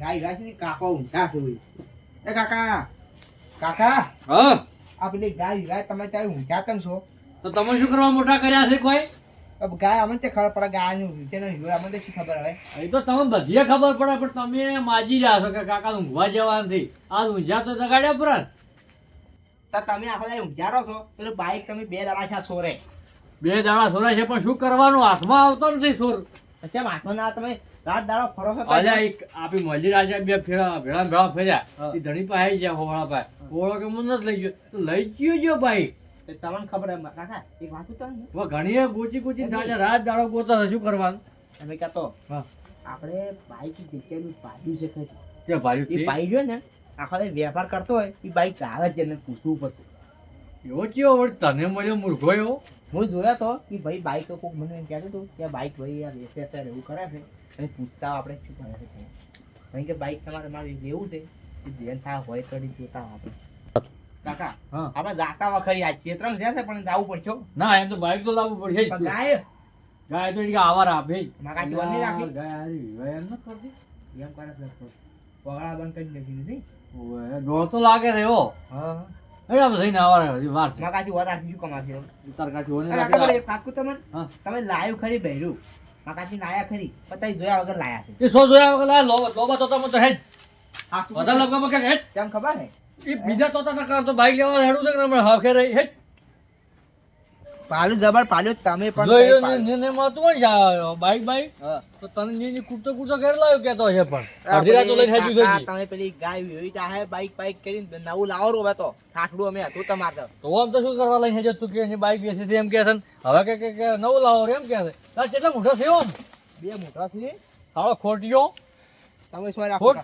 ગાય છે ને કાકો ઊંઘા જોઈ એ કાકા કાકા હા? આ પેલી ગાય ગાય તમે ત્યાં ઊંઘ્યા કેમ છો? તો તમે શું કરવા મોટા કર્યા છે કોઈ? ગાય અમને તે ખબર પડે ગાયનું ઊંઘે અમને શું શી ખબર હવે? એ તો તમે બધીએ ખબર પડે પણ તમે માજી રહ્યા છો કે કાકા ઊંઘવા જવા નથી આ ઊંઝા તો જગાડ્યા પર તો તમે આખો રહો છો? પેલું બાઈક તમે બે દાડા છે સોરે. બે દાડા સોરા છે પણ શું કરવાનું? હાથમાં આવતો નથી સુર. પછી હાથમાં ના તમે રાત દાડો ફરો છો અલ્યા એક આપી મજી રાજા બે ફેરા ભેળા ભેળા ફેર્યા. એ ધણી પાસે ગયા હોવાળા પાસે. હોવાળો કે નથી લઈ ગયો? તો લઈ ગયો જો ભાઈ. તમને ખબર એમ કાકા એક વાત તો હવે ઘણીએ ગોચી ગોચી થાય રાત દાડો ગોતા શું કરવાનું? તમે કહેતો. આપણે બાઈક જગ્યાનું પાડ્યું છે ખરી તે એ બાઈક જો ને આખો વેપાર કરતો હોય એ બાઈક આવે છે એને પૂછવું પડતું. એવો વળી તને મળ્યો મૂર્ખો એવો? હું જોયો તો કે ભાઈ બાઈક કોક મને એમ કહેતું હતું કે બાઈક ભાઈ આ ને એવું કરે છે. અને પૂછતા આપણે શું કરે છે કારણ કે બાઈક તમારે મારે લેવું છે કે જેન થાય હોય તો જોતા આપણે. કાકા આપણે જાતા વખરી આ ક્ષેત્રમ છે પણ જવું પડશે ના એમ તો બાઈક તો લાવવું પડશે ગાય. ગાય તો એની આવાર આપે જ. મારા નહીં રાખી? ગાય હારી વિવાહ એમ નથી કરતી. એમ કરે પગળા બંધ કરી નથી ઓવે, તો લાગે છે એવો હા. અરે આમ જઈને છે. માકાજી વાત રાખી શું કમાશે તાર કાચી ઓને કાકા. તમે લાયું ખરી બહેરું માકાજી નાયા ખરી પણ જોયા વગર લાયા છે એ સો જોયા વગર લાય, લોબા- લોબા તો હેજ. હા બધા લોકોમાં કે. કેમ ખબર હે એ બીજા તોતા ના તો બાઈક લેવા હેડું છે કે હખે રહી, હેજ. પાલું જબર પાલું તમે પણ હોય બાઈક બાઈક તો તને નીની કૂટતો કૂદતો ઘેર લાવ્યો કેતો હશે પણ. અડધી રાત લઈને હેજ્યું થઈ તમે પેલી ગાય વિવી હે બાઈક બાઈક કરીને નવું લાવો રો તો. ઠાઠડું અમે હતું તમારે તો. તો આમ તો શું કરવા લઈને હેજો તું કે બાઈક બેસે છે એમ કે છે હવે કે કે- નવું લાવો રે એમ કે છે. તાર કેટલા મોટો થયો આમ? બે મોટા છે? હાલો ખોટિયો તમે શું રાખો. ખોટ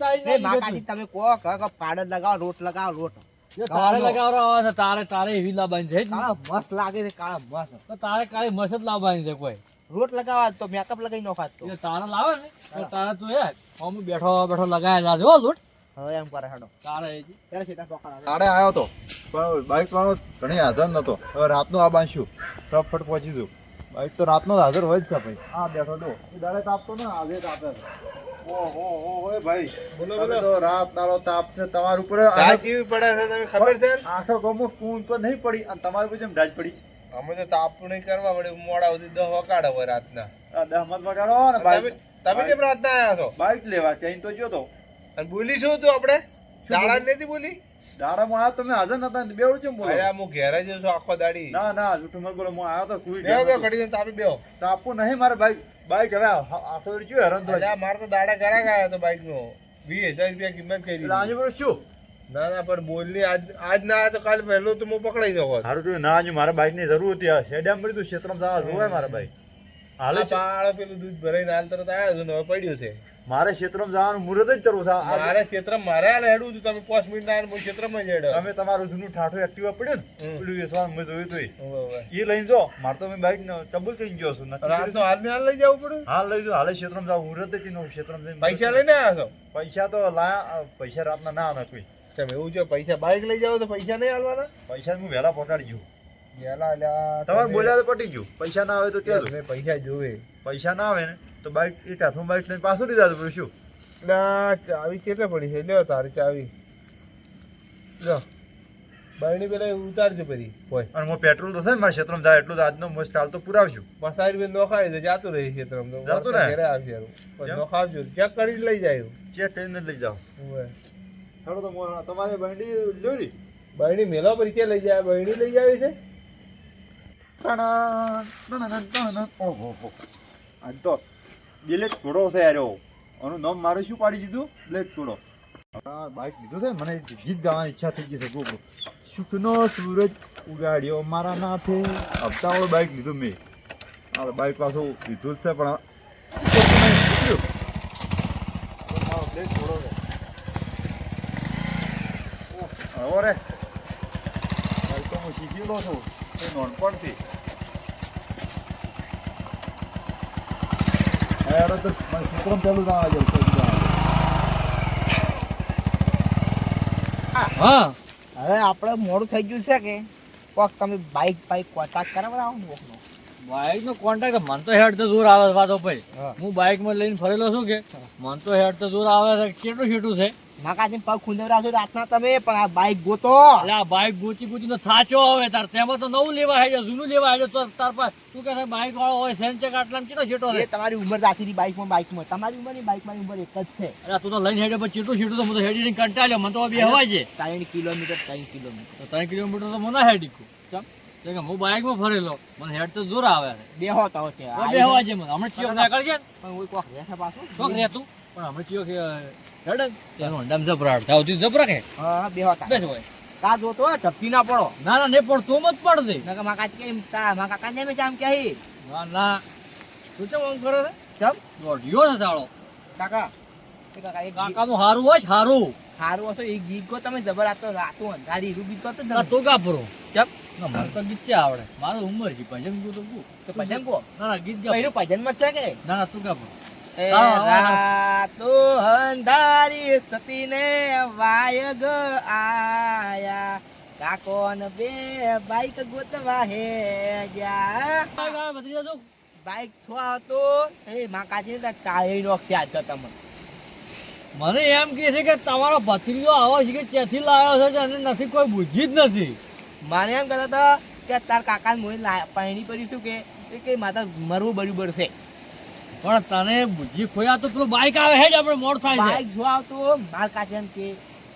તમે કો કે પાડર લગાવો રોટ લગાવો રોટ. તારે લગાવરો આવે છે તારે તારે એવી લાવવાની છે કાળા મસ્ત લાગે છે કાળા મસ્ત. તો તારે કાલે મસત લાવવાની છે કોઈ. રોટ લગાવવા તો મેકઅપ લગાવી નોખાત તો. તારા તારે લાવે ને તો તારે તું એ આમ બેઠો બેઠો લગાય લાજો જો લૂટ. હવે એમ કરે હેડો. તારે ત્યારે સીધા પકડાવે. તારે આવ્યો તો. પણ બાઇક વાળો ઘણી હાજર નતો. હવે રાતનો આ બાંધશું. ફટફટ પહોંચી દઉં બાઈક તો રાતનો જ હાજર હોય જ છે ભાઈ. આ બેઠો તો એ દાડે તાપતો ને આજે તાપે ભાઈ. તો રાત દાડો તાપ છે તમારા ઉપર કેવી પડે છે તમે ખબર છે? આખો ગમો કું પર નહીં પડી અને તમારી પર જેમ ડાજ પડી. અમે તો તાપણું નહીં કરવા પડે મોડા સુધી દહ વગાડો હોય રાતના. આ દહમત વગાડો ને ભાઈ તમે કેમ રાતના આવ્યા છો? બાઇક લેવા ત્યાં તો જો તો. અને બોલી શું તું આપણે? દાડા નથી બોલી દાડામાં આવ્યો તમે હાજર નતા બેવડું ચેમ બોલો. અરે હું ઘેરે જ છું આખો દાડી. ના ના જૂઠું મત બોલો હું આવ્યો તો કુઈ બેવ બેહો ઘડી તાપી બેવ તાપું નહીં મારે બાઇક બાઇક હવે આખો જો હેરાન તો મારે તો દાડા કરા ગયા તો બાઈક નો વીસ હજાર રૂપિયા કિંમત કરી આજે બોલું શું? ના ના પણ બોલની આજ આજ ના તો કાલ પહેલો તો હું પકડાઈ દઉં. સારું જોયું ના આજે મારે બાઈકની જરૂર હતી આ. શેડિયામ મળી તું ક્ષેત્રમાં જવા જોવાય મારે ભાઈ હાલે પેલું દૂધ ભરાઈને હાલ તરત આવ્યો છું હવે પડ્યું છે. મારે ક્ષેત્રમાં જવાનું મુહૂર્ત જ કરવું છે. મારે ક્ષેત્ર મારે આ હેડું છું તમે પાંચ મિનિટ ના હું ક્ષેત્રમાં જ હેડો તમે તમારું જૂનું ઠાઠું એક્ટિવા પડ્યું ને. પેલું વેસવાનું મેં જોયું તું હોવે, હોવે. એ લઈને જો મારે તો મેં બાઈક ચબુલ થઈ ગયો છું. તો હાલ ને હાલ લઈ જવું પડે? હાલ લઈ જાઉં હાલે ક્ષેત્રમાં જાવ મુહૂર્ત જ કીધું ક્ષેત્રમાં જઈને પૈસા લઈને આવ્યા છો? પૈસા તો લાયા પૈસા રાતના ના આવે કોઈ. તમે એવું છે? પૈસા બાઈક લઈ જાવ તો પૈસા નહીં હાલવાના? પૈસા હું વહેલા પહોંચાડી જઉં. વહેલા તમારે બોલ્યા તો પટી ગયું. પૈસા ના આવે તો કહેજો. પૈસા જોવે. પૈસા ના આવે ને. તો બાઇક એક હાથમાં બાઇક લઈને પાછું લીધા તો શું? ના ચાવી કેટલે પડી છે? લ્યો તારી ચાવી. લો બાયણી પેલા ઉતારજો પછી. હોય. અને હું પેટ્રોલ તો છે ને મારા ક્ષેત્રમાં જાય એટલું આજનો મસ્ત ચાલ તો પુરાવશું. મસાઈ રૂપિયા નોખાય તો જાતું રહી ક્ષેત્રમાં. તરમ તો જાતું રહે? ઘરે આવશે નોખાવજો. ચેક કરી જ લઈ જાય ચેક કરીને લઈ જાઓ. ચાલો તો મો- તમારે બંડી લેવી બાયણી મેલો પર કે લઈ જાય? બાયણી લઈ જાય છે? ઓહો. આજ તો બિલેટ ઘોડો છે યાર એનું નામ મારું શું પાડી દીધું? બ્લેક હા બાઇક લીધું છે મને ગીત ગાવાની ઈચ્છા થઈ ગઈ છે ગોગો સુખનો સૂરજ ઉગાડ્યો મારા નાથે. હપ્તાવાળો બાઇક લીધું મેં. આ બાઇક પાછું લીધું જ છે પણ બ્લેક છે હવે રે. બાઇક તો હું શીખેલો છું. તે નાનપણથી. છે હા. હવે આપણે મોડું થઈ ગયું છે કે? કોક તમે બાઈક બાઈક કોન્ટેક્ટ કરાવડાવો ને કોકનો. બાઇક નો કોન્ટ્રાક્ટ મન તો હેડ તો દૂર આવે વાતો ભાઈ હા. હું બાઇકમાં લઈને ફરેલો છું કે મન તો હેડ તો દૂર આવે છે. કેટલું છેટું છે? માકાજી પગ ખુંદવરાવશો રાતના તમે પણ આ બાઈક ગોતો. એટલે આ ગોચી ગોચી તો થાચો હવે તાર. તેમાં તો નવું લેવા જૂનું લેવા હેડે તો તાર પાસે તું કે છે વાળો હોય સેન્ચેક આટલામાં કેટલો છેટો એ તમારી ઉંમર જાતીની બાઈકમાં બાઈકમાં. તમારી ઉંમરની બાઈકમાં ઉંમર એક જ છે. અરે તું તો લઈને હેડે પર ચીટું છેટું તો મને તો હેડી કંટાળ્યો. મને તો બે હવાય છે. ત્રણ કિલોમીટર ત્રણ કિલોમીટર. તો ત્રણ કિલોમીટર તો મને હેડી ચમ? કે હું બાઇકમાં ફરેલો. મને હેડ તો જોર આવે. બે હો તો છે બે હવાય છે મને. હમણાં ચિયો જાય પણ ઓય કોક રહેશે પાછું? શોખ રહેતું? પણ હમણાં ચિયો કે હેડે ને તેનું અંડામ જબરાટ થાવતી જબરા કે હા. બે હોતા. બેસ હોય. કા જોતો ઝપકી ના પડો. ના ના નહીં પણ તો મત પડ દે. માકા કેમ તા મા કાકા ને મેં જામ કે ના ના. તું ચમ આમ કરે ચમ? દોઢિયો છે તાળો કાકા. કાકા કાકાનું હારું હોય હારું. સારું હશે એ ગીત ગો તમે જબર આ તો રાતો અંધારી એવું ગીત ગો તો તો ગાભરો. ચમ? ના તો ગીત ક્યાં આવડે? મારો ઉંમર છે ભજન ગયું તો તો ભજન ગો ના ના ગીત ગાભરો. પહેલું ભજનમાં છે કે? ના ના તું ગાભરો. રાતો અંધારી સતીને વાયગ આયા. કાકોન બે બાઈક ગોતવા હે ગયા. બાઈક છો આવતો એ માકાજી ને કાળી આજ તો તમે મને એમ કહે છે કે તમારો ભત્રીજો આવો છે કે ત્યાંથી લાવ્યો છે અને નથી કોઈ બુદ્ધિ જ નથી. મારે એમ કહેતા હતા કે તાર કાકા મોઈ પાણી પડી શું કે કે માતા મરવું બર્યું છે. પણ તને બુદ્ધિ ખોયા તો પેલું બાઈક આવે હે જ આપણે મોડ થાય છે. બાઈક જો આવતો માર કાચે કે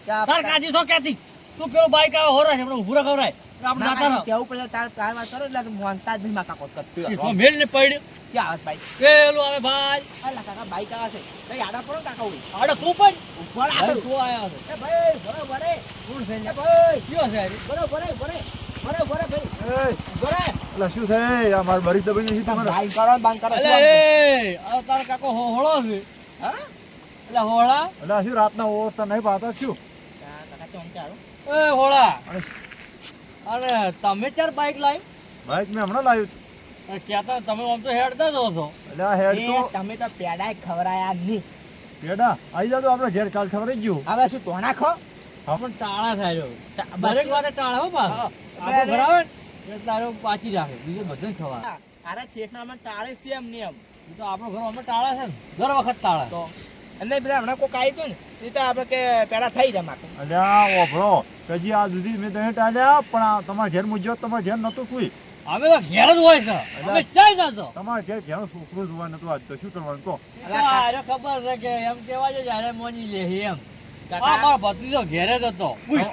તાર કાજી છો ક્યાંથી તું પેલું બાઈક આવે હોરા છે આપણે ઉભું ખવરાય આપણે ના, જાતા ના, રહો. કેવું પડે તાર કારમાં કરો એટલે મોનતા જ માર કાકો કરતો તો મેલ ને પડ્યું. કે આવે ભાઈ પેલું આવે ભાઈ અલા કાકા બાઈક આવે છે. કઈ આડા પડો કાકા હોય આડા તું પણ ઉપર ભાઈ તું આયા છે. એ ભાઈ બરોબર એ કોણ છે? ભાઈ. કયો છે? બરોબર બરે બરોબર એ ભાઈ. એ. બરે એટલે શું છે? આ મારી બરી દબાઈ નથી તમારે? બાઈક કરો બાંધ કરો એ આ તારો કાકો હોળો છે. હા? એટલે હોળા? એટલે શું રાતના તો નહીં પાતા શું? કાકા એ હોળા. અરે. અને તમે ચાર બાઈક લાવી? બાઈક મેં હમણાં લાવ્યું. કહેતા તમે આમ તો હેડતા જ છો. એટલે હેડ તો તમે તો પેડાય ખવરાયા નહીં. પેડા? આવી જાતો આપણે ઘેર કાલ ખબર ગયું. હવે શું તો નાખો પણ ટાળા થાય દરેક વાતે ટાળા હો પાછા. આપણે આખો ભરાવે એટલે તારો પાછી રાખે. બીજું બધું ખવા અરે શેઠના માં ટાળે છે એમ ને એમ. તો આપણો ઘર અમે ટાળા છે ને. દર વખત ટાળા. તો અને પેલા હમણાં કોક આવી હતું ને એ તો આપણે કે પેડા થઈ જાય માથે અલ્યા આ ઓભળો. કજી આ સુધી મેં તને ટાળ્યા પણ આ તમારા ઘેર મૂક્યો તમારા ઘેર નતું કોઈ. અમે તો ઘેર જ હોય છે. અમે ચાઈ જતો? તમારા ઘેર ઘેર છોકરો જોવા નતું આજ તો શું કરવાનું કહો? અરે ખબર છે કે એમ કેવા છે જ્યારે મોની લે એમ. કાકા. મારો ભત્રીજો ઘેરે જ હતો. ઉઈ.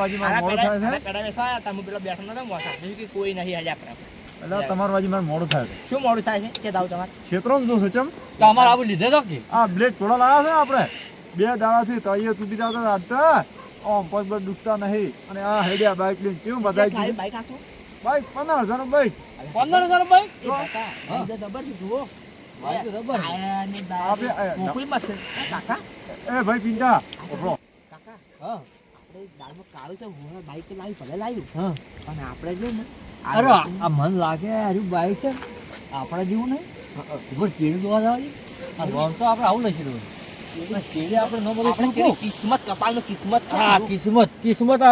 બાજુમાં મોડું થાય છે? પેડા બેસવા આવ્યા હું પેલો બેઠો નતો મોટા બીજું કે કોઈ નહીં હજી આપણે. એટલે તમારા મોડું થાય છે. શું મોડું થાય છે? કે દાવ તમારે ક્ષેત્રોમાં જોશે ચમ. તો અમારે આવું લીધે તો કે? આ બ્લેક થોડા લાવ્યા છે આપણે. બે દાડાથી તળિયે તૂટી જતા આજ તો ઓમ પગ પગ દુખતા નહીં. અને આ હેડિયા બાઈક લઈને કેવું બધાય કીધું? બાઈક આખું બાઈક પંદર હજાર બાઈક. પંદર હજાર બાઈક? જબર જુઓ. એ ભાઈ કાળું ને અરે આ જેવું નહીં ઉપર કેળી દોવા જવા આ આવું લખી દઉં કેળી આપણે ન બધું કિસ્મત કપાળનો કિસ્મત હા કિસ્મત કિસ્મત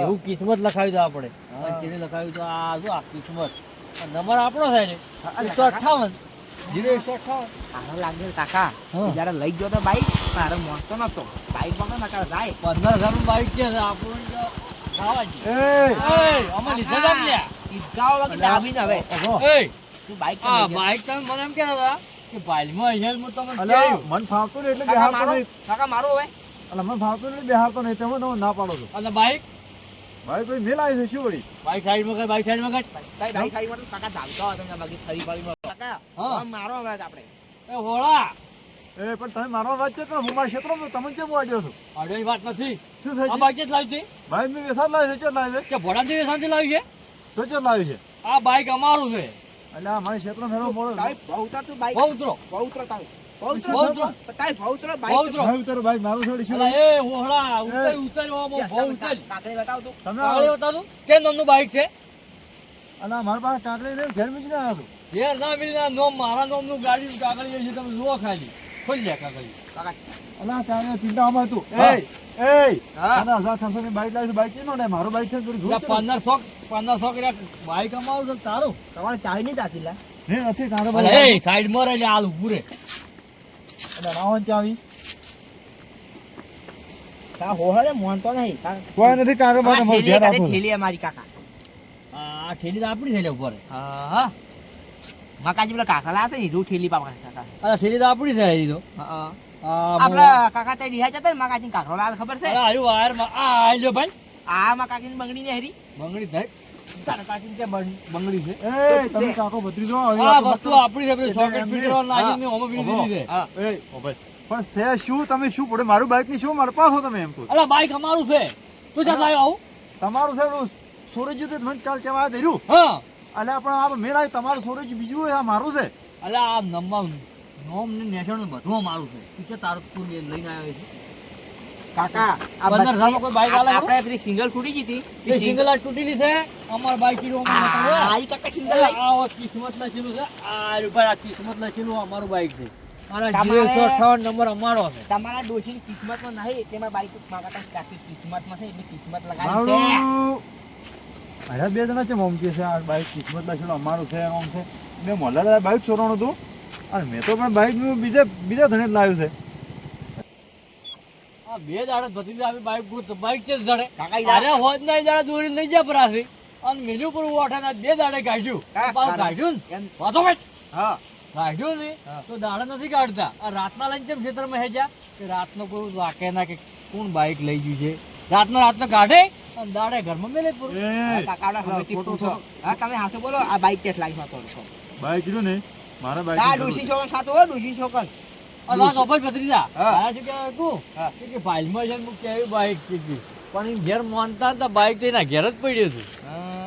એવું કિસ્મત લખાવી દો આપણે હા. લખાવી તો આ જો આ નંબર આપણો થાય ને એકસો અઠાવન જીરો એકસો લાગે કાકા. જયારે લઈ ગયો તો બાઈક મારે મોટો નતો બાઈક વગર ના કરે જાય પંદર હજારનું બાઈક છે. આપણું તો લીધા લ્યા. વગર દાબીને હવે. બાઈક બાઈક તમે મને એમ કહેતા હતા કે બાઈલમાં અહીંયા હું તમને મન ફાવતું નહીં એટલે કાકા નહીં. કાકા મારો હવે. એટલે મન ફાવતું નહીં એટલે નહીં. તમે તમે ના પાડો છો. અને બાઈક ભાઈ ભાઈ મેલ આવી છે શું વળી? બાઈક સાઈડમાં કર બાઈક સાઈડમાં કર કઈ? બાઈક કાકા ધાવતા હોય તમને બાકી ફરી. કાકા હા. મારો હવે આપણે. એ હોળા. એ પણ તમે મારો વાત છે હું મારા ક્ષેત્રમાં તમે કેમ વાડ્યો છો? વાત નથી. શું છે? આ જી? લાવી હતી ભાઈ મેં વેસાદ લાવ્યો છે? લાવ્યો કે ભોળાથી છે છે? તો ચેટ લાવ્યો છે? આ બાઈક અમારું છે. એટલે આ મારા ક્ષેત્રમાં મેળો મોડો ભવતર તું બાઇક બહુ ઉતરો બહુ ઉતરો તારી ભવતર બહુ બાઈક. ઉતરો ભાઈ ઉતારો છોડી શું અલા, એ હોળા ઉતર ઉતર આમાં બહુ ઉતર. કાકડી બતાવ તું તમે કાગળી કે નામનું બાઈક છે? અને મારા પાસે કાંકરી લઈને ઘેર મૂકીને ના છું ઘેર ના મિલી ના નોમ મારા નોમનું ગાડી કાગળી છે તમે લો ખાલી. ખોલી લે કાકા કાકા અલા તારે ચિંતામાં તું. એ એ હા. આના હજાર છસો ની બાઈક લાવી બાઈક નો ને મારો બાઈક છે ને થોડી પંદરસો પંદરસો કર્યા બાઈક અમારું છે તારું. તમારે ચાવી નહીં તાતી લા. હે નથી તારો એ સાઈડમાં રહે હાલ ઉભું રે. અને રાવણ ચાવી. કા હોહળે મોનતો નહીં. કોઈ નથી કાકા મારું ઠેલી અમારી કાકા. આ ઠેલી આપણી થઈ ઉપર ઉપર હા. મકાજી પેલા કાકા લાયા હતા ને રૂ ઠેલી પાપા કાકા અરે ઠેલી તો આપણી છે હજી તો. આપડા કાકા તે રિહાઈ જતા ને મકાજી કાકરો લાલ ખબર છે? અરે આયુ વાયરમાં આ આયલો ભાઈ. આ મકાજી બંગડી ને હરી. બંગડી થાય તારા બંગડી છે? એ તમે કાકો ભત્રીજો હવે આ આ વસ્તુ આપણી છે પેલી એટલે સોકેટ એમને- ફીટ કરવાનું લાગી મેં ઓમાં હા. દીધી છે એ ઓ ભાઈ પણ છે શું? તમે શું પડે? મારું બાઈકની શું? મારે પાછો તમે એમ કહો. અલા બાઈક અમારું છે. તું જા આવું? તમારું છે પેલું સોરેજી તો મને કાલ કેવા ધર્યું? હા. એટલે પણ આ મેળા તમારું સોરેજી બીજું હોય આ મારું છે. અલા આ નંબર નોમ ને નેશન બધું મારું છે. તું કે તારું તું લઈને આવ્યો છે? કાકા આ પંદર બધી- કોઈ બાઈક આલે આપણે પેલી સિંગલ તૂટી ગઈ હતી. એ સિંગલ આ તૂટેલી છે. અમાર બાઈક કીધું અમારું આ કાકા સિંગલ આ કિસ્મત લખેલું છે. આ ઉપર આ કિસ્મત લખેલું અમારું બાઈક છે. મારા નંબર અમારો છે. તમારા ડોશીની કિસ્મતમાં નહીં તેમાં બાઈક માગા કાકી કિસ્મતમાં છે એટલે કિસ્મત લગાવી છે. મારું અરે બે જણા છે મમ કે છે? આ બાઈક કિસ્મત લખેલું અમારું છે આમ છે. મેં મોલ્લા બાઈક ચોરવાનું હતું. અને મેં તો પણ બાઈક બીજા બીજા ધણે જ લાવ્યું છે. આ બે દાડે ભત્રીજા આવી બાઈક ગુત બાઈક છે જડે અરે હોજ ના દાડે દોરી લઈ જા પરાસી અને મેલું પર ઓઠા બે દાડે કાઢ્યું. હા, પાછું કાઢ્યું ને. વાતો હા. કાઢ્યું ને તો દાડે નથી કાઢતા. આ રાતના લઈને કેમ ખેતરમાં હેજા કે રાતનો કોઈ લાકે ના કે કોણ બાઈક લઈ ગયું છે? રાતનો રાતનો કાઢે? દાડે ઘરમાં મેલે પૂરું. એ કાકાડા હવેથી પૂછો. હા તમે હાથે બોલો આ બાઈક કેસ લાગી તો છો? બાઈક જો ને મારા આ બાઈક છોકન ખાતો હો ડોશી છોકન અને વાત અભજ ભત્રીજા હા. આ શું કે તું? કે કે ભાઈમાં છે ને કેવી બાઈક કીધી. પણ ઘેર માનતા તો બાઈક તો એના ઘેર જ પડ્યું હતું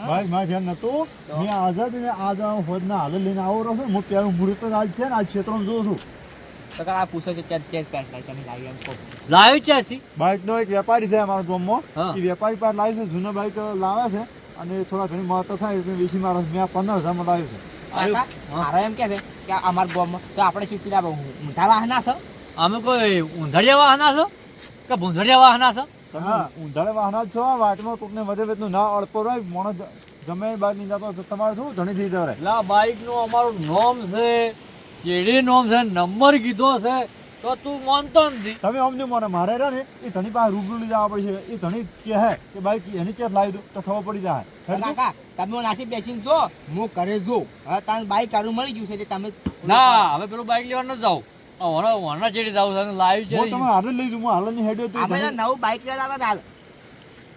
ભાઈ મારે ઘેર નતું. મેં આઝાદ ને આઝાદ હોદ ના હાલ લઈને આવો રહ્યો છું હું પેલું મુહૂર્ત આજ છે ને આજ ક્ષેત્રમાં જોઉં છું. તો આ પૂછો કે તમે લાવી એમ કહો. લાવ્યું નો એક વેપારી છે અમારા ગામમાં. હા. એ વેપારી પાસે લાવી છે જૂનો બાઈક લાવે છે અને થોડા ઘણી મહત્વ થાય એટલે વીસી મારા મેં પંદર હજારમાં લાવ્યું છે. મારા એમ કે છે કે અમાર ગામમાં તો આપણે શું કીધા ઊંધા વાહના છે? અમે કોઈ ઊંધળિયા વાહના છો? કે ભૂંધળિયા વાહના છો? તમે ઊંધાડે વાહના જ છો વાટમાં કોકને વધે વેતનું ના અડપો રહે માણસ ગમે એ બાઈક નહીં જતો તો તમારે શું ધણી થઈ જવાય? આ બાઈકનું અમારું નોમ છે કેડી નોમ છે નંબર કીધો છે તો તું માનતો નથી. તમે સમજો મને મારે રહે ને એ ધણી પાસે રૂબરૂ લઈ જવા પડશે. એ ધણી કહે કે બાઈક એની ચેપ લાવી દો તો ખબર પડી જાય. કાકા તમે નાસી બેસીને જો હું કરે જો. હવે તારું બાઈક તારું મળી ગયું છે એટલે તમે ના હવે પેલું બાઈક લેવા ન જાવ વણા વણા ચેડી જાવ છે લાઈવ હું છે તમે હાલ લઈ જઉં હું હાલની હેડ્યો તો આપણે નવું બાઈક લેતા હતા. હાલ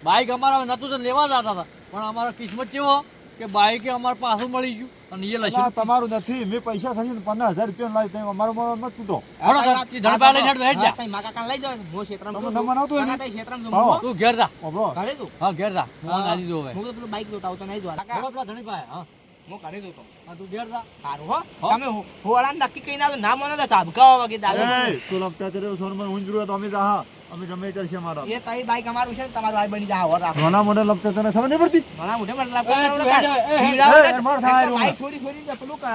બાઈક અમારા નતું તો લેવા જતા હતા. પણ અમારો કિસ્મત કેવો? કે બાઈક અમારે પાછું મળી ગયું અને એ અલા, તમારું નથી. મેં પૈસા ખર્ચીને પંદર હજાર રૂપિયા લાવી તમે અમારો માં મત તૂટો. હળો, લઈ હેડ, હેડ જા. હા, માકા કાન લઈ જાવ હું ક્ષેત્રમાં તમે નંબર આવતો ને? ક્ષેત્રમાં. તું ઘેર જા. ઓબળો ઘરે છું હા ઘેર જા. હું હા. નાજી દઉં હવે. હું તો પેલું બાઈક જોતા તો નહીં જોવા. કાકા પેલા ધણી પાસે હા. હું કરી દઉં તો હા તું ઘેર જા. સારું હો. હો. તમે હો- હોળાને નક્કી કઈ ના ના મને તો ધાબકાવા વગે દાદા તું લપટા કરે સોનમાં ઊંઘ જરૂર તો અમે જા અમે ગમે કરશે મારા એ તારી બાઈક અમારું છે તમારું બની હોર રાખો. નાના તને ખબર નહીં પડતી? મોઢે એ, માર થાય. બાઈક છોડી પેલું કરો.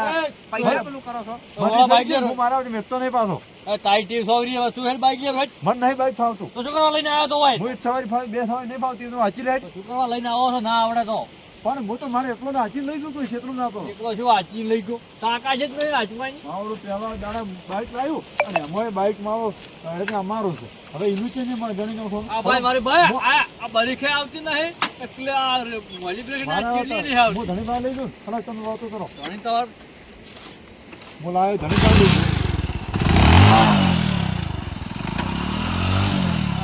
પૈસા પેલું કરો છો. તો બાઈક હું મારા વડે નહીં પાછો. એ તારી ટીવ સોગરી હવે તું હેડ બાઈક લેર હેડ. મને નહીં બાઈક ફાવતું. તો શું કરવા લઈને આવ્યો તો હોય? હું સવારી ફાવી બે સવારી નહીં ફાવતી તો લે. તો શું કરવા લઈને આવો છો? ના આવડે તો. પણ હું તો મારે એટલો ને હાચી લઈ ગયો કોઈ ક્ષેત્રમાં ના તો. એટલો શું વાંચી લઈ ગયો? કાકા છે જ નહીં વાંચવાની મારું પહેલા દાડા બાઇક લાવ્યું અને અમારે બાઇક મારો એટલે અમારું છે. હવે એનું છે ને મારે ગણી નાખો આ ભાઈ મારી ભાઈ આ બરીખે આવતી નહીં. એટલે આ મોલી બ્રેક ના ચીલી નહીં હું ધણી લઈ ગયો ખરા તમે વાતો કરો. ઘણી તમાર હું લાવ્યો ધણી ભાઈ લઈ ગયો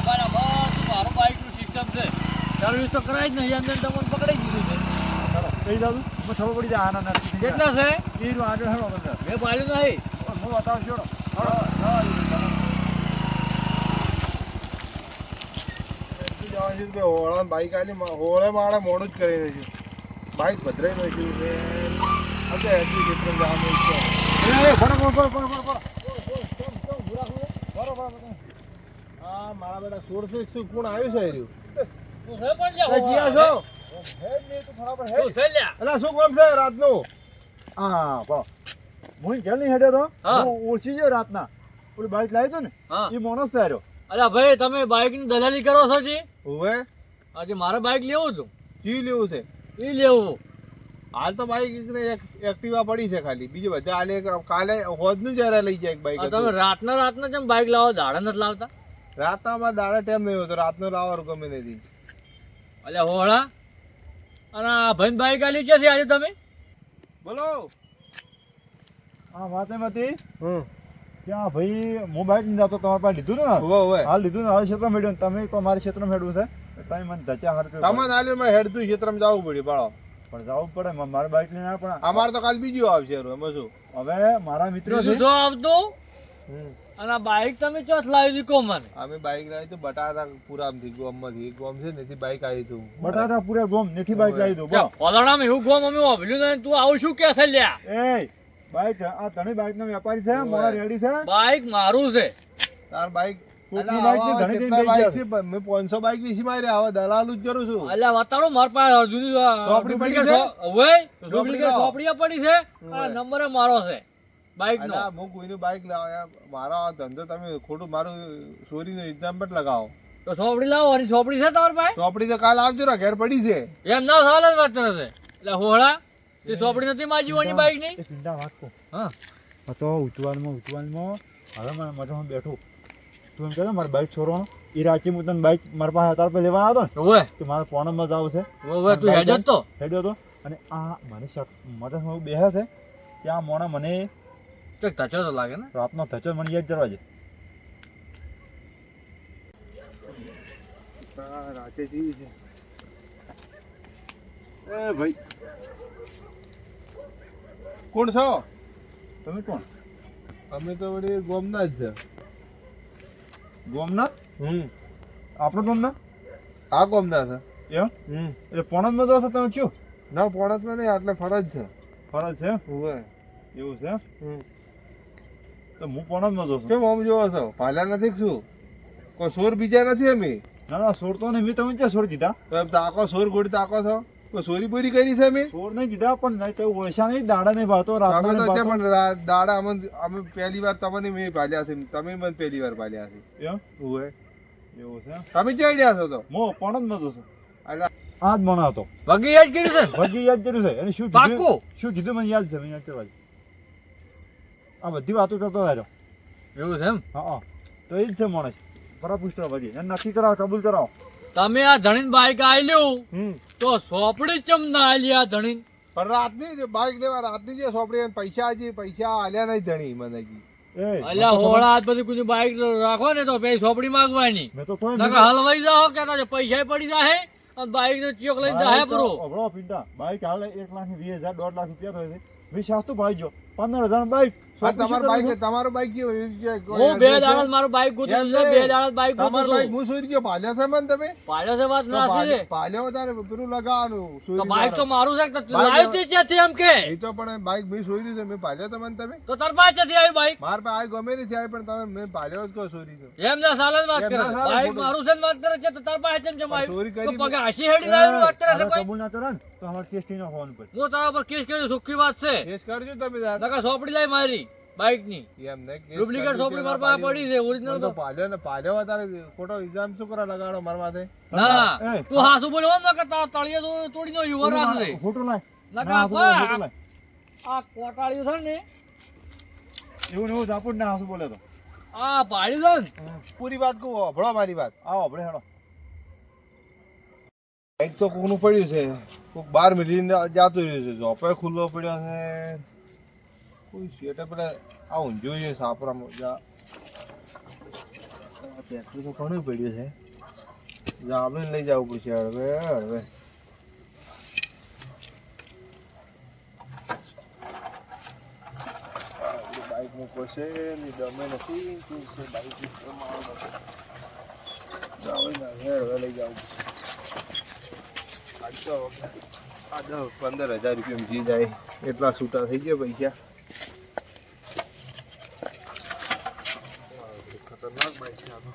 મારો મારું બાઈકનું સિસ્ટમ છે. સર્વિસ તો કરાય જ નહીં. અંદર તમને પકડાઈ દીધું છે. કહી દઉં મને ખબર પડી જાય આના નથી કેટલા છે? એ રહ્યું હે બધા. મેં પાડ્યું નહીં. હું બતાવશો હોળા બાઈક આલી હોળે માળે મોડું જ કરી નાખ્યું બાઈક ભદ્રાઈ નાખ્યું છે અચ્છા એટલી જવાનું છે. હા મારા બેટા સોળસો એકસો કોણ આવ્યું છે રહ્યું તું પણ છો? છે અલા શું કામ છે રાતનું? હા બસ હું ઘેર નહીં હેડ્યો તો. હું. ઓળખી રાતના. પેલું બાઈક હતું ને એ માણસ છે હાર્યો. ભાઈ તમે બાઇકની દલાલી કરો છો જી? હવે. આજે મારે બાઈક લેવું હતું. જી લેવું છે? એ લેવું. હાલ તો બાઈક એક્ટિવા પડી છે ખાલી. બીજું બધા હાલે કાલે હોજનું જયારે લઈ જાય બાઈક તમે રાતના રાતના જેમ બાઈક લાવો? દાડા નથી લાવતા? રાતના માં દાડા ટાઈમ નહીં હોતો. રાતનો લાવવાનું ગમે નથી અલ્યા હોળા. અને આ ભાઈ બાઇક આલી છે આજે તમે? બોલો. હા વાત એમ હતી હમ. ભાઈ હું બાઈક નહીં જતો તમારી પાસે લીધું ને? હોવે હોવે. હાલ લીધું ને. હાલ ક્ષેત્ર મેળવ્યું તમે કહો મારે ક્ષેત્ર મેળવું છે? તમે મને ધચ્યા હાર કર્યો. તમારે હાલે માં હેડતું ક્ષેત્રમાં જવું પડ્યું બાળો. પણ જવું પડે. મ- મારે બાઈક લઈને પણ અમારે તો કાલ બીજું આવશે એમાં શું? હવે મારા મિત્રો શું આવતું? અને આ બાઇક તમે ચોથ લાવી દીધો મને અમે બાઈક લાવી તો બટાટા પૂરા થી ગોમ છે નથી બાઇક આવી તું. બટાટા પૂરા ગોમ નથી બાઇક લાવી દો બોલો કોદડામાં એવું ગોમ અમે વાપર્યું નહીં તું આવું શું કે છે લ્યા? એ બાઇક આ ત્રણેય બાઇક નો વેપારી છે મોડા રેડી છે. બાઇક મારું છે. તાર આવા હવે દલાલ જ કરું છું. અલ્યા વતાડો માર પાસે અર્જુની ચોપડી પડી છે? ચોપડી પડી છે? આ. નંબરે મારો છે. બાઇક નો? હું કોઈનું બાઇક લાવ્યા મારા આ ધંધો તમે ખોટું મારું ચોરીનો મત લગાવો. તો ચોપડી લાવો અને ચોપડી છે તમારી પાસે? ચોપડી તો કાલ આવજો ને ઘેર પડી છે. એમ ના સવાલ જ વાત કરે છે. એટલે હોળા તે ચોપડી નથી માજી બાઇક નહીં ચિંતા વાત કો હા. તો ઉતવાનમાં ઉતવાનમાં હવે મને મજામાં બેઠું. તું એમ કહેતો મારે બાઇક છોડવાનું. એ રાચી હું તને બાઈક મારા પાસે તાર પર લેવા આવ્યો હતો ને કે મારો પોણમાં જ આવશે ઓવે તું હેડ જ તો. હેડ્યો હતો અને આ મને શક મગજમાં બેસે બેહે છે. કે આ મોણા મને ચક તચો તો લાગે ને? રાતનો થચો મને યાદ કરવા છે રાતે જઈએ છે. એ ભાઈ. કોણ છો? તમે કોણ? અમે તો વળી ગોમના જ છે. ગોમના હમ. આપણો ગોમના આ ગોમના છે. એમ? હમ. એટલે પોણતમાં જ હશે તમે શું ના પોણતમાં નહીં આટલે ફરજ છે. ફરજ છે હોવે એવું છે હમ. તો હું પણ જ છું. કેમ આમ જોવો છો? નથી શું? કોઈ સોર બીજા નથી અમે? ના ના છોડતો નહીં મેં તમે ક્યાં છોડ દીધા તો તાકો સોર ગોળી તાકો છો. કોઈ સોરી બોરી કરી છે અમે? સોર નહીં દીધા પણ નહીં નહીં દાડા નહીં રાતના તો છે પણ દાડા અમે અમે પહેલી વાર તમને મેં પાલ્યા છે તમે મને પહેલી વાર પાલ્યા છે. એમ? એવું છે? તમે રહ્યા છો તો? મો પોણમાં જ નતો અલા, આ જ યાદ કર્યું છે? ને? યાદ કર્યું છે. અને શું કીધું? શું કીધું? મને યાદ છે મને યાદ કરવા. આ બધી વાતો કરતો રહ્યો એવું છે એમ? હા હા. તો એ જ છે માણસ. બરાબર પૂછતો ભજી એને નક્કી કરાવો કબૂલ કરાવો. તમે આ ધણીન બાઈક આલ્યું તો સોપડી ચમ ના આલી આ ધણીન? પણ રાતની બાઈક લેવા રાતની જે સોપડી પૈસા હજી પૈસા આલ્યા નહીં ધણી મને કી અલ્યા હોળા હાથ બધી કોઈ બાઈક રાખો ને તો પછી સોપડી માંગવાની. મેં તો કોઈ નકર હલવાઈ જાઓ કે પૈસા પડી જાહે અને બાઈક નો ચોક લઈને જાહે પૂરો. અબળો પિંડા. બાઈક હાલે એક લાખ વીસ હજાર દોઢ લાખ રૂપિયા થાય છે. તો ભાઈ જો. પંદર હજાર બાઈક. તમારું બાઈક તમારું બાઈક કેવું એ જે કોઈ હું બે address મારું બાઈક ગોતું છે બે દાડા બાઈક તમારું બાઈક હું સોરી ગયો પાલ્યા છે મને તમે? પાડ્યો છે વાત તો ના છે પાલ્યો તારે પેલું લગાવવાનું તો બાઈક તો મારું. છે કે બાઈક તે ક્યાંથી એમ કે? એ તો પણ બાઈક મેં સોરી છે મેં પાલ્યો તમને તમે? તો તાર પાસેથી આવી બાઈક માર પાસે આ ગમે નથી આવી પણ તમે મેં પાલ્યો જ તો એમ ના સાલન વાત કરે બાઈક મારું છે વાત કરે છે તો તાર પાસે કેમ જમ પણ ચોરી કરી પગે હાંસી હેડી લાવ્યું વાત કરે છે કોઈ? કબૂલ ના કરે તો અમારે કેસ થઈ નાખવાનું પડે હું તારા પર કેસ કર્યો સુખી વાત છે. કેસ કરજો તમે યાર સોપડી લાઈ મારી. બાઈકની એમ નહીં ડુપ્લિકેટ સોપડી મારા પાસે પડી છે ઓરિજિનલ તો પાડ્યો ને પાલ્યો તારે ખોટો ઇલ્ઝામ શું કરવા લગાડો મારા માથે? ના તું હાસુ બોલવા ન કે તારા તળિયે તો તોડી નો યુવર રાખ દે ખોટો લાય. ના, આ લાય. છે ને એવું ને એવું જાપુડ ના હાસુ બોલે તો. આ પાડ્યું છે ને. પૂરી વાત કહું ભળો મારી વાત. આવો ભળે હેડો. બાઈક તો કોકનું પડ્યું છે કોક બાર મિલી જાતું રહ્યું છે જોપે ખુલ્લો પડ્યો છે. કોઈ શેટે પેલા આ ઊંઝું છે, સાપરામાં મોજા પેટ્રોલ તો ઘણું પડ્યું છે. આપણે લઈ જવું પડશે હળવે હળવે બાઈક મૂકો છે ની દમે નથી, શું છે બાઈક હળવે લઈ જવું આ પંદર હજાર રૂપિયા જી જાય, એટલા છૂટા થઈ ગયા પૈસા ખતરનાક બાઈક છે આ તો.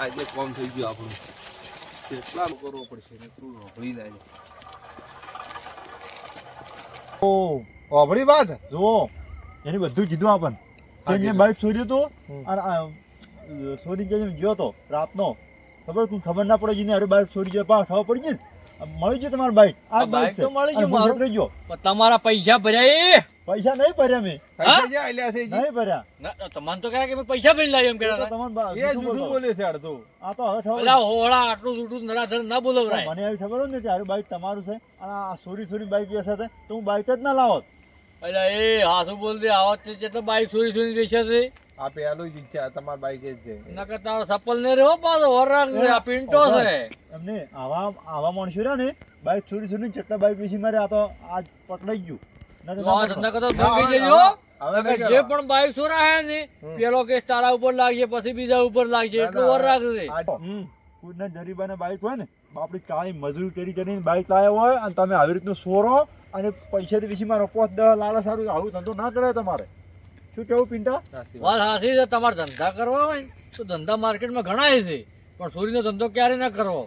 આજે કોમ થઈ ગયું આપણું. કેટલા કરવો પડશે મિત્રો તું ભળી જાય. ઓ ઓભળી વાત? જુઓ એને બધું કીધું કે કીધું. બાઈક ચોર્યું હતું હમ. અને ચોરી જે ગયો તો રાતનો. ખબર? તું ખબર ના પડે જીને અરે બાઈક ચોરી જાય પા ખબર પડી ગઈ મળી ગયું તમારું બાઈક આ આ બાઈક તો મળી ગયું મારું. રહ્યો. તમારા પૈસા ભર્યા એ. પૈસા નહીં ભર્યા મેં. પૈસા આલ્યા છે નહીં ભર્યા. ના, તમારે તો કહે કે મેં પૈસા ભરી લાવ્યો એમ કે તો તમારે બા- એ જૂઠું બોલે? છે અડધો. આ તો હવે અલા હોળા આટલું જૂઠું નરાધર ના બોલવરાય. મને આવી ખબર હોય ને કે આરું બાઈક તમારું છે અને આ સોરી સોરી બાઈક બેસે છે તો હું બાઈક જ ના લાવત. એટલે એ હાસુ બોલ દે આવા તે જેટલો બાઈક ચોરી ચોરી વેચે છે આ પેલું જ છે તમાર બાઈક જ છે. નકર તારો સપલ ને રહ્યો પાછો વરાગ છે આ પિન્ટો છે. એમને આવા આવા માણસો રહ્યા ને બાઈક છોડી છોડી ચટ્ટા બાઈક બેસી મારે આ તો આજ પકડાઈ ગયું. નકર તો થઈ જજો હવે જે પણ બાઈક ચોરા હે ને. પેલો કેસ તારા ઉપર લાગશે પછી બીજા ઉપર લાગશે એટલો વર રાખશે હમ. કોઈના ગરીબાના બાઈક હોય ને બાપડી કાળી મજૂરી કરી કરીને બાઈક લાવ્યા હોય અને તમે આવી રીતનું સોરો અને પૈસાથી વિશે મારો પોત દહ લાલા સારું આવું ધંધો ના કરાય તમારે. શું કેવું પિંટા? વાત. વાત સાચી છે તમારે ધંધા કરવા હોય તો ધંધા માર્કેટમાં ઘણા છે પણ ચોરીનો ધંધો ક્યારે ના કરવો?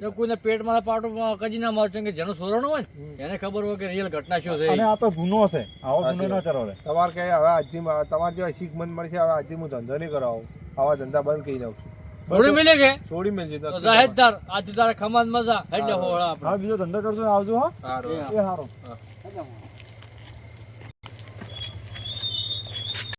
જો કોઈને પેટમાં પાટો કજી ના મારશે કે જેનું સોરણ હોય એને ખબર હોય કે રિયલ ઘટના શું છે અને આ તો ગુનો છે આવો ગુનો ન કરો તમારે કઈ હવે આજથી તમારે જેવા શીખ મન મળશે હવે આજથી હું ધંધો નહીં કરાવું. આવા ધંધા બંધ કરી દઉં છું. થોડી મિલે કે? થોડી મેલજે તો જાહેરદાર આજે તારા ખમાન મજા. એટલે હોળા આપણે હા બીજો ધંધો કરજો આવજો હા. એ સારો હા.